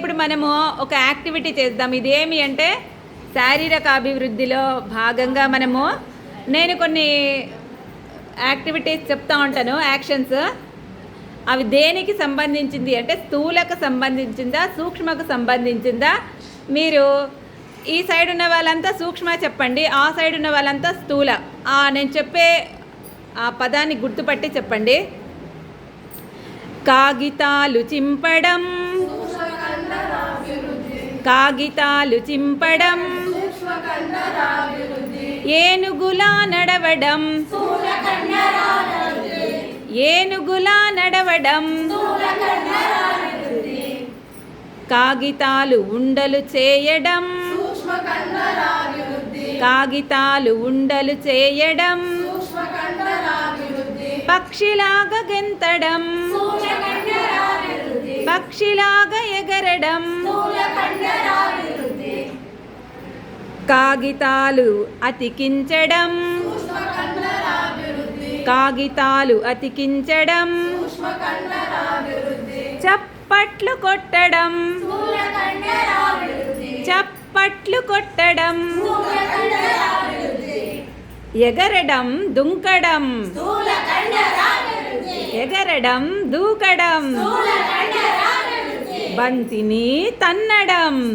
ఇప్పుడు మనము ఒక యాక్టివిటీ చేద్దాం. ఇదేమి అంటే శారీరక అభివృద్ధిలో భాగంగా మనము నేను కొన్ని యాక్టివిటీస్ చెప్తా ఉంటాను యాక్షన్స్. అవి దేనికి సంబంధించింది అంటే స్థూలకు సంబంధించిందా సూక్ష్మకు సంబంధించిందా? మీరు ఈ సైడ్ ఉన్న వాళ్ళంతా సూక్ష్మ చెప్పండి ఆ సైడ్ ఉన్న వాళ్ళంతా స్థూల. నేను చెప్పే ఆ పదాన్ని గుర్తుపట్టి చెప్పండి. కాగితాలు చింపడం కాగితాలు చింపడం. ఏనుగులా నడవడం. ఏనుగులా నడవడం. కాగితాలు ఉండలు చేయడం. కాగితాలు ఉండలు చేయడం. పక్షిలాగా గెంతడం. పక్షిలాగా ఎగరడం కాగితాలు అతికించడం. కాగితాలు అతికించడం. చప్పట్లు కొట్టడం. చప్పట్లు కొట్టడం. ఎగరడం దుంకడం. ఎగరడం దూకడం. బంతిని తన్నడం.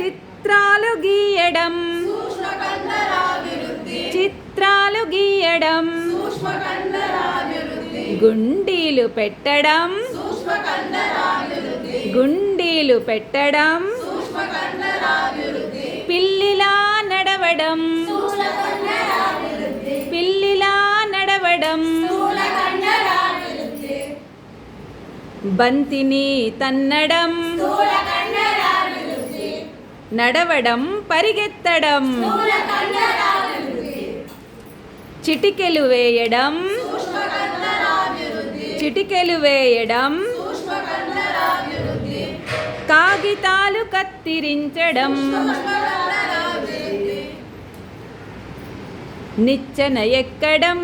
చిత్రాలు గీయడం. చిత్రాలు గీయడం. గుండీలు పెట్టడం. గుండీలు పెట్టడం. పిల్లిలా బంతిని తన్నడం నడవడం పరిగెత్తడం చిటికెలు వేయడం చిటికెలు వేయడం కాగితాలు కత్తిరించడం నిచ్చెన ఎక్కడం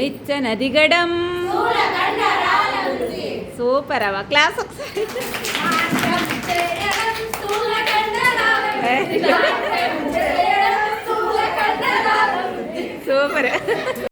ನಿಚ್ಚ ನದಿಗಡಂ ಸೂಪರ್ ಅವ ಕ್ಲಾಸ್ ಹೋಗ್ತಾರೆ ಸೂಪರ್